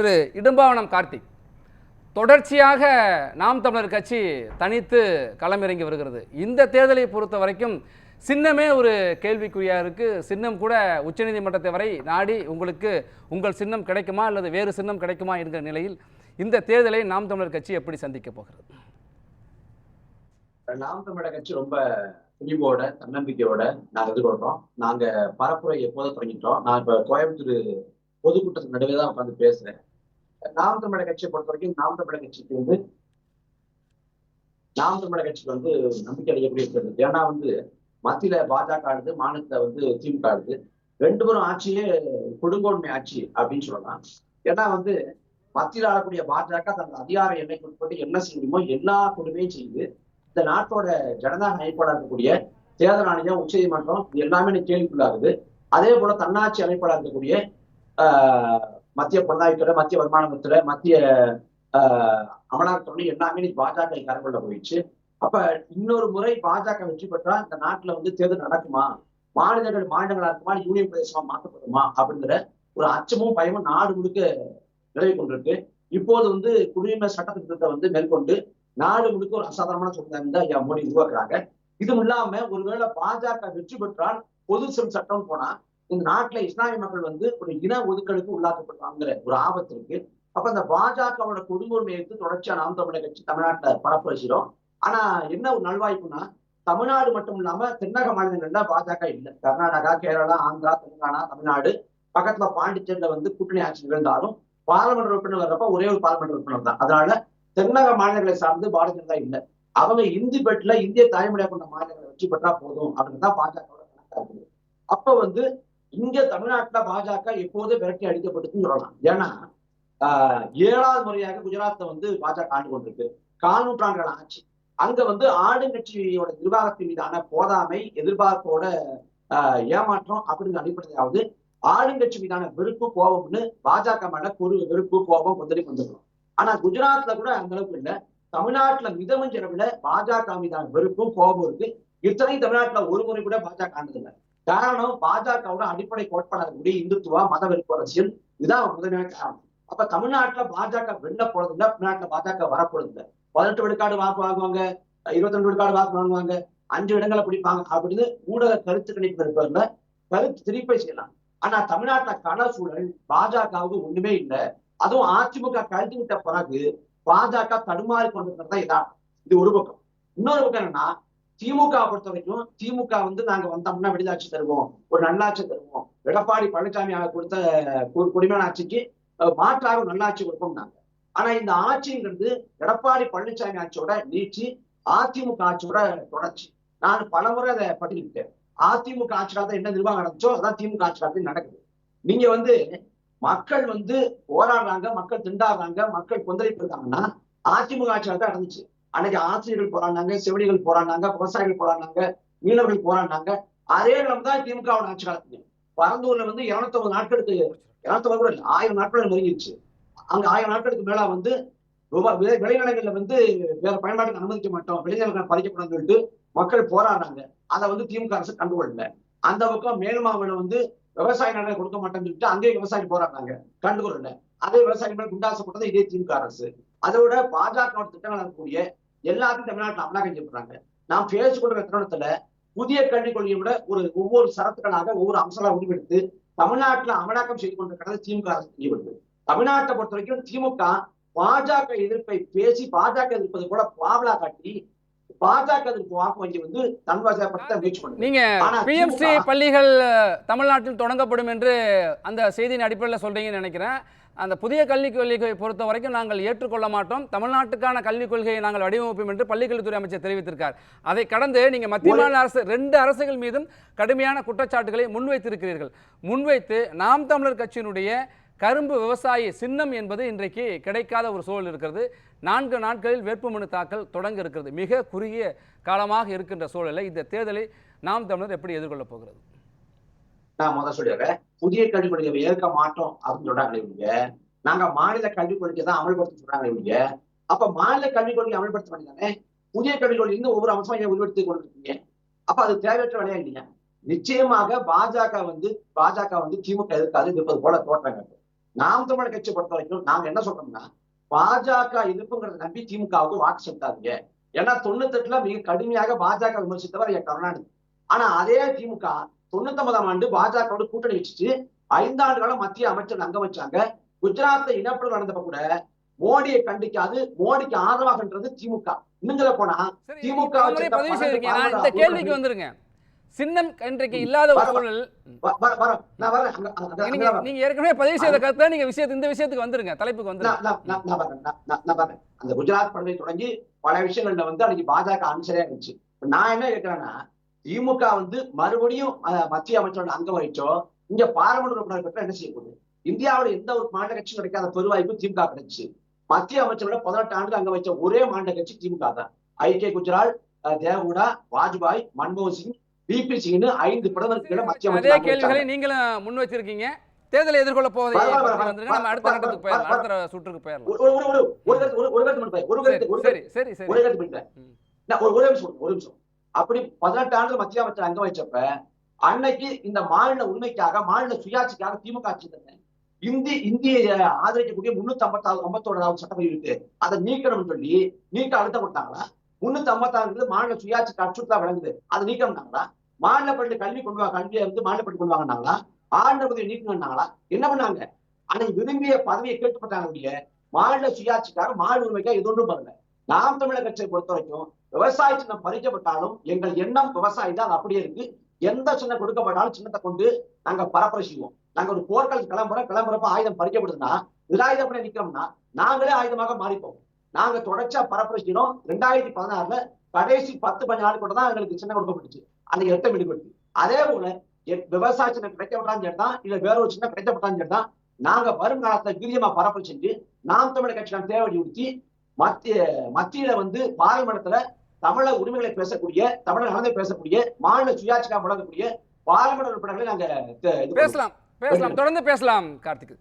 திரு இடும்பாவனம் கார்த்திக். தொடர்ச்சியாக நாம் தமிழர் கட்சி தனித்து களமிறங்கி வருகிறது. இந்த தேர்தலை பொறுத்த வரைக்கும் சின்னமே ஒரு கேள்விக்குறியாக இருக்குது சின்னம் கூட உச்சநீதிமன்றத்தை வரை நாடி உங்களுக்கு உங்கள் சின்னம் கிடைக்குமா அல்லது வேறு சின்னம் கிடைக்குமா என்கிற நிலையில் இந்த தேர்தலை நாம் தமிழர் கட்சி எப்படி சந்திக்க போகிறது? நாம் தமிழர் கட்சி ரொம்ப துணிவோட தன்னம்பிக்கையோட நாங்கள் எதிர்கொள்றோம். நாங்கள் பரப்புரை எப்போதும் தொடங்கிட்டோம். நான் இப்போ கோயம்புத்தூர் பொதுக்கூட்டத்துக்கு நடுவே தான் உட்காந்து பேசுறேன். நாம் தமிழக கட்சியை பொறுத்த வரைக்கும் நாம் தமிழக கட்சிக்கு வந்து நாம் தமிழக கட்சிக்கு வந்து நம்பிக்கை அடையக்கூடிய தேர்தல் ஏன்னா வந்து மத்தியில பாஜக ஆடுது மாநிலத்துல வந்து திமுக ஆடுது ரெண்டு பேரும் ஆட்சியே கொடுங்கோன்மை ஆட்சி அப்படின்னு சொல்லலாம். ஏன்னா வந்து மத்தியில் ஆளக்கூடிய பாஜக தனது அதிகார எல்லைக்கு உட்பட்டு என்ன செய்யணுமோ எல்லா கொடுமையும் செய்யுது. இந்த நாட்டோட ஜனநாயக அமைப்பாளர் இருக்கக்கூடிய தேர்தல் ஆணையம் உச்சநீதிமன்றம் நீதிமன்றம் எல்லாமே கேள்விக்குள்ளாகுது. அதே போல தன்னாட்சி அமைப்பாளர் இருக்கக்கூடிய ஆஹ், மத்திய புலனாய்வுத்துறை மத்திய வருமானத்துறை மத்திய ஆஹ், அமலாக்கத்துறை எல்லாமே இன்னைக்கு பாஜக கரங்கொள்ள போயிடுச்சு. அப்ப இன்னொரு முறை பாஜக வெற்றி பெற்றா இந்த நாட்டுல வந்து தேர்தல் நடக்குமா? மாநிலங்கள் மாநிலங்களா இருக்குமா? யூனியன் பிரதேசமா மாற்றப்படுமா? அப்படிங்கிற ஒரு அச்சமும் பயமும் நாடு முழுக்க நிலவி கொண்டிருக்கு. இப்போது வந்து குடியுரிமை சட்ட திட்டத்தை வந்து மேற்கொண்டு நாடு முழுக்க ஒரு அசாதாரணமான சூழ்நிலை தான் ஐயா மோடி உருவாக்குறாங்க. இதுவும் இல்லாம ஒருவேளை பாஜக வெற்றி பெற்றால் பொது சிவில் சட்டம் போனா இந்த நாட்டுல இஸ்லாமிய மக்கள் வந்து ஒரு இன ஒதுக்கலுக்கு உள்ளாக்கப்படுறாங்கிற ஒரு ஆபத்து இருக்கு. அப்ப அந்த பாஜகவோட கொடுங்கோன்மை எடுத்து தொடர்ச்சியா நாம் தமிழக கட்சி தமிழ்நாட்டுல பரப்பு வச்சிடும் ஆனா என்ன ஒரு நல்வாய்ப்புனா தமிழ்நாடு மட்டும் இல்லாம தென்னக மாநிலங்கள்ல பாஜக இல்லை. கர்நாடகா கேரளா ஆந்திரா தெலுங்கானா தமிழ்நாடு பக்கத்துல பாண்டிச்சேரியில வந்து கூட்டணி ஆட்சி நிகழ்ந்தாலும் பாராளுமன்ற உறுப்பினர் வர்றப்ப ஒரே ஒரு பாராளுமன்ற உறுப்பினர் தான். அதனால தென்னக மாநிலங்களை சார்ந்து பாரதிய ஜனதா இல்லை. அவங்க இந்தி பெட்ல இந்திய தாய்மொழியா கொண்ட மாநிலங்களை வெற்றி பெற்றா போதும் அப்படின்னு தான் பாஜகவோட கணக்கா. இருக்குது அப்ப வந்து இங்க தமிழ்நாட்டுல பாஜக எப்போதும் விரட்டி அடிக்கப்பட்டுன்னு சொல்லலாம். ஏன்னா ஆஹ், ஏழாவது முறையாக குஜராத்தை வந்து பாஜக ஆண்டு கொண்டிருக்கு. கால் நூற்றாண்டுகள் ஆட்சி அங்க வந்து ஆளுங்கட்சியோட நிர்வாகத்தின் மீதான போதாமை எதிர்பார்ப்போட ஆஹ், ஏமாற்றம் அப்படிங்கிற அடிப்படையாவது ஆளுங்கட்சி மீதான வெறுப்பு கோபம்னு பாஜக மேல ஒரு வெறுப்பு கோபம் கொந்தளி வந்துடும் ஆனா குஜராத்ல கூட அந்த அளவுக்கு இல்ல. தமிழ்நாட்டுல மிதமஞ்சளவுல பாஜக மீதான வெறுப்பும் கோபம் இருக்கு. இத்தனை தமிழ்நாட்டுல ஒரு முறை கூட பாஜக ஆண்டதில்லை. காரணம் பாஜகவோட அடிப்படை கோட்பாடு இருக்கக்கூடிய இந்துத்துவா மத வெறுப்பு அரசியல். இதான் முதன்மையான காரணம். அப்ப தமிழ்நாட்டுல பாஜக வெல்ல போறது இல்ல தமிழ்நாட்டுல பாஜக வரப்போறது இல்ல. பதினெட்டு விழுக்காடு வாக்கு வாங்குவாங்க இருபத்தி ரெண்டு விழுக்காடு வாக்கு வாங்குவாங்க அஞ்சு இடங்களை பிடிப்பாங்க அப்படின்னு ஊடக கருத்து கணிப்பு இருப்பதுல கருத்து திருப்பி செய்யலாம். ஆனா தமிழ்நாட்டுல கள சூழல் பாஜகவுக்கு ஒண்ணுமே இல்லை. அதுவும் அதிமுக கழட்டி விட்ட பிறகு பாஜக தடுமாறி கொண்டிருக்கிறதா இதான் இது ஒரு பக்கம். இன்னொரு பக்கம் என்னன்னா திமுக பொறுத்த வரைக்கும் திமுக வந்து நாங்க வந்தோம்னா விடுதலாட்சி தருவோம். ஒரு நல்லாட்சி தருவோம். எடப்பாடி பழனிசாமி கொடுத்த குடிமையான ஆட்சிக்கு மாற்றாக நல்லாட்சி கொடுப்போம் நாங்க. ஆனா இந்த ஆட்சிங்கிறது எடப்பாடி பழனிசாமி ஆட்சியோட நீட்சி அதிமுக ஆட்சியோட தொடர்ச்சி. நான் பலமுறை அதை பட்டியலிட்டேன் அதிமுக ஆட்சியில தான் என்ன நிர்வாகம் நடந்துச்சோ அதான் திமுக ஆட்சி நடக்குது. நீங்க வந்து மக்கள் வந்து போராடுறாங்க மக்கள் திண்டாடுறாங்க மக்கள் கொந்தளிப்பு இருக்காங்கன்னா அதிமுக ஆட்சி தான் நடந்துச்சு. அன்னைக்கு ஆசிரியர்கள் போராடினாங்க செவிலிகள் போராடினாங்க விவசாயிகள் போராடினாங்க மீனவர்கள் போராடினாங்க. அதே நிலம் தான் திமுகவோட ஆட்சி காலத்துல பரந்தூர்ல வந்து இருநூத்தொன்பது நாட்களுக்கு இருநூத்தொன்பது கூட இல்லை ஆயிரம் நாட்கள் நெருங்கிடுச்சு அங்க ஆயிரம் நாட்களுக்கு மேல வந்து ரூபாய் விளைநிலங்கள்ல வந்து வேற பயன்பாட்டுக்கு அனுமதிக்க மாட்டோம் விளைநிலங்கள் பறிக்கப்படும் சொல்லிட்டு மக்கள் போராடுறாங்க. அதை வந்து திமுக அரசு கண்டுகொள்ளல அந்த பக்கம் மேல் வந்து விவசாய நிலம் கொடுக்க மாட்டோம்னு சொல்லிட்டு அங்கேயும் விவசாயி போராடுறாங்க. கண்டுகொள்ளல அதே விவசாயிகள் மேல குண்டாசு போட்டது இதே திமுக அரசு. அதோட பாஜக திட்டங்கள் இருக்கக்கூடிய எல்லாத்தையும் தமிழ்நாட்டில் அமலாக்கம் செய்யப்படுறாங்க நாம் பேசிக்கொண்டிருக்கிற தருணத்துல புதிய கல்விக் கொள்கையை விட ஒரு ஒவ்வொரு சரத்துக்களாக ஒவ்வொரு அம்சங்களாக முடிவெடுத்து தமிழ்நாட்டில் அமலாக்கம் செய்து கொண்டிருக்கிறது திமுக அரசு செய்யப்படுது தமிழ்நாட்டை பொறுத்த வரைக்கும் திமுக பாஜக எதிர்ப்பை பேசி பாஜக எதிர்ப்பது போல பாவலா காட்டி பாஜக வாக்கு வந்து பள்ளிகள் தமிழ்நாட்டில் தொடங்கப்படும் என்று அந்த செய்தியின் அடிப்படையில் சொல்றீங்கன்னு நினைக்கிறேன். அந்த புதிய கல்விக் கொள்கையை பொறுத்த வரைக்கும் நாங்கள் ஏற்றுக்கொள்ள மாட்டோம். தமிழ்நாட்டுக்கான கல்விக் கொள்கையை நாங்கள் வடிவமைப்போம் என்று பள்ளிக்கல்வித்துறை அமைச்சர் தெரிவித்திருக்கார். அதை கடந்து நீங்க மத்திய மாநில அரசு ரெண்டு அரசுகள் மீதும் கடுமையான குற்றச்சாட்டுகளை முன்வைத்திருக்கிறீர்கள். முன்வைத்து நாம் தமிழர் கட்சியினுடைய கரும்பு விவசாயி சின்னம் என்பது இன்றைக்கு கிடைக்காத ஒரு சூழல் இருக்கிறது. நான்கு நாட்களில் வேட்புமனு தாக்கல் தொடங்க இருக்கிறது. மிக குறுகிய காலமாக இருக்கின்ற சூழலை இந்த தேர்தலை நாம் தமிழர் எப்படி எதிர்கொள்ளப் போகிறது? நான் முதல் சொல்லிடுறேன். புதிய கல்விக் கொள்கை ஏற்க மாட்டோம் அப்படின்னு சொல்றாங்களே இவங்க. நாங்க மாநில கல்விக் கொள்கை தான் அமல்படுத்த சொல்றாங்களே இவங்க. அப்ப மாநில கல்விக் கொள்கை அமல்படுத்த வேண்டியதானே? புதிய கல்விக் கொள்கை இருந்து ஒவ்வொரு அம்சமா ஏன் உருவெடுத்து கொண்டிருக்கீங்க? அப்ப அது தேவையற்ற விளையாடுங்க நிச்சயமாக பாஜக வந்து பாஜக வந்து திமுக எதிர்க்காது இருப்பது போல தோற்றம் நாம் தமிழர் கட்சியை பொறுத்த வரைக்கும் நாங்க என்ன சொல்றோம்னா பாஜக எதிர்ப்புங்கிறத நம்பி திமுகவுக்கு வாக்கு செலுத்தாதீங்க. ஏன்னா தொண்ணூத்தெட்டுல மிக கடுமையாக பாஜக விமர்சித்தவர் என் கருணாநிதி. ஆனா அதே திமுக தொண்ணூத்தொன்பதாம் ஆண்டு பாஜகவோட கூட்டணி வச்சுட்டு ஐந்தாண்டு காலம் மத்திய அமைச்சர் அங்க வச்சாங்க. குஜராத்ல இனப்படுகொலை நடந்தப்ப கூட மோடியை கண்டிக்காது மோடிக்கு ஆதரவாகன்றது திமுக. இன்னும் சொல்ல போனா திமுக இந்த கேள்விக்கு வந்துருங்க. சின்னம் இன்றைக்கு இல்லாத ஒரு சூழல். நீங்க ஏற்கனவே பதிவு செய்த கருத்தை நீங்க விஷயத்து இந்த விஷயத்துக்கு வந்துருங்க. தலைப்புக்கு வந்துருங்க. அந்த குஜராத் படுகொலை தொடங்கி பல விஷயங்கள்ல வந்து அன்னைக்கு பாஜக அனுசரியா இருந்துச்சு. நான் என்ன கேட்கிறேன்னா திமுக வந்து மறுபடியும் மத்திய அமைச்சரோட அங்க வகிச்சோ இங்க பாராளுமன்ற உறுப்பினர் பெற்ற என்ன செய்ய போகுது? இந்தியாவுல எந்த ஒரு மாநில கட்சியும் கிடைக்காத பெருவாய்ப்பு திமுக கிடைச்சு. மத்திய அமைச்சரோட பதினெட்டு ஆண்டுகள் அங்க வச்ச ஒரே மாநில கட்சி திமுக தான். ஐக்கிய குஜராத் அஹ், தேவகவுடா வாஜ்பாய் மன்மோகன் சிங் பிபி சிங்னு ஐந்து பிரதமர்களை மத்திய அதே கேள்விகளை. நீங்களும் முன் வச்சிருக்கீங்க. தேர்தலை எதிர்கொள்ள போவதை நம்ம அடுத்த கட்டத்துக்கு போயிடலாம். அடுத்த சுற்றுக்கு போயிடலாம். சரி சரி சரி ஒரே நிமிஷம் ஒரு நிமிஷம். அப்படி பதினெட்டு ஆண்டுகள் மத்திய அமைச்சர் அங்க வச்சப்ப அன்னைக்கு இந்த மாநில உரிமைக்காக மாநில சுயாட்சிக்காக திமுக ஆட்சி இருந்தது. இந்தி இந்திய ஆதரிக்கக்கூடிய முன்னூத்தி ஐம்பத்தாறு ஐம்பத்தோடாவது சட்டம் இருக்கு. அதை நீக்கணும்னு சொல்லி நீக்க அழுத்தம் கொடுத்தாங்களா? முன்னூத்தி ஐம்பத்தாறு மாநில சுயாட்சிக்கு அச்சுறுத்தா விளங்குது. அதை நீக்கணும்னாங்களா? மாநிலப்பட்டு கல்வி கொண்டு வாங்க கல்வியை வந்து மாநிலப்பட்டு கொண்டு வாங்கினாங்களா ஆண்ட பதவி நீக்கணும்னாங்களா என்ன பண்ணாங்க? ஆனா விரும்பிய பதவியை கேட்டுப்பட்டாங்க ஒழிய மாநில சுயாட்சிக்காக மாநில உரிமைக்காக எது ஒன்றும் பண்ணல. நாம் தமிழர் கட்சியை பொறுத்த வரைக்கும் விவசாய சின்னம் பறிக்கப்பட்டாலும் எங்கள் எண்ணம் விவசாயி தான் அப்படியே இருக்கு. எந்த சின்னம் கொடுக்கப்பட்டாலும் சின்னத்தை கொண்டு நாங்க பரப்புரை செய்வோம். நாங்க ஒரு போர்க்கள் கிளம்புறோம் கிளம்புறப்ப ஆயுதம் பறிக்கப்படுதுன்னா நிராயுதப்பட நிக்கிறோம்னா நாங்களே ஆயுதமாக மாறிப்போம். நாங்க தொடர்ச்சியா பரப்புரை செய்யணும். ரெண்டாயிரத்தி பதினாறுல கடைசி பத்து பதினாலு கூட தான் எங்களுக்கு சின்னம் கொடுக்கப்பட்டுச்சு. அந்த எட்டம் ஈடுபட்டு அதே போல எ- விவசாய சின்னம் கிடைக்கப்பட்டாலும் சரி இல்ல வேற ஒரு சின்ன கிடைக்கப்பட்டாலும் சரி நாங்க வரும் காலத்துல வீரியமா பரப்பு செஞ்சு நாம் தமிழர் கட்சி தேவை மத்திய மத்தியில வந்து பாராளுமன்றத்துல தமிழக உரிமைகளை பேசக்கூடிய தமிழர் நடந்து பேசக்கூடிய மாநில சுயாட்சிக்காக வழங்கக்கூடிய பாராளுமன்ற உறுப்பினர்களை நாங்க பேசலாம் பேசலாம். தொடர்ந்து பேசலாம் கார்த்திக்.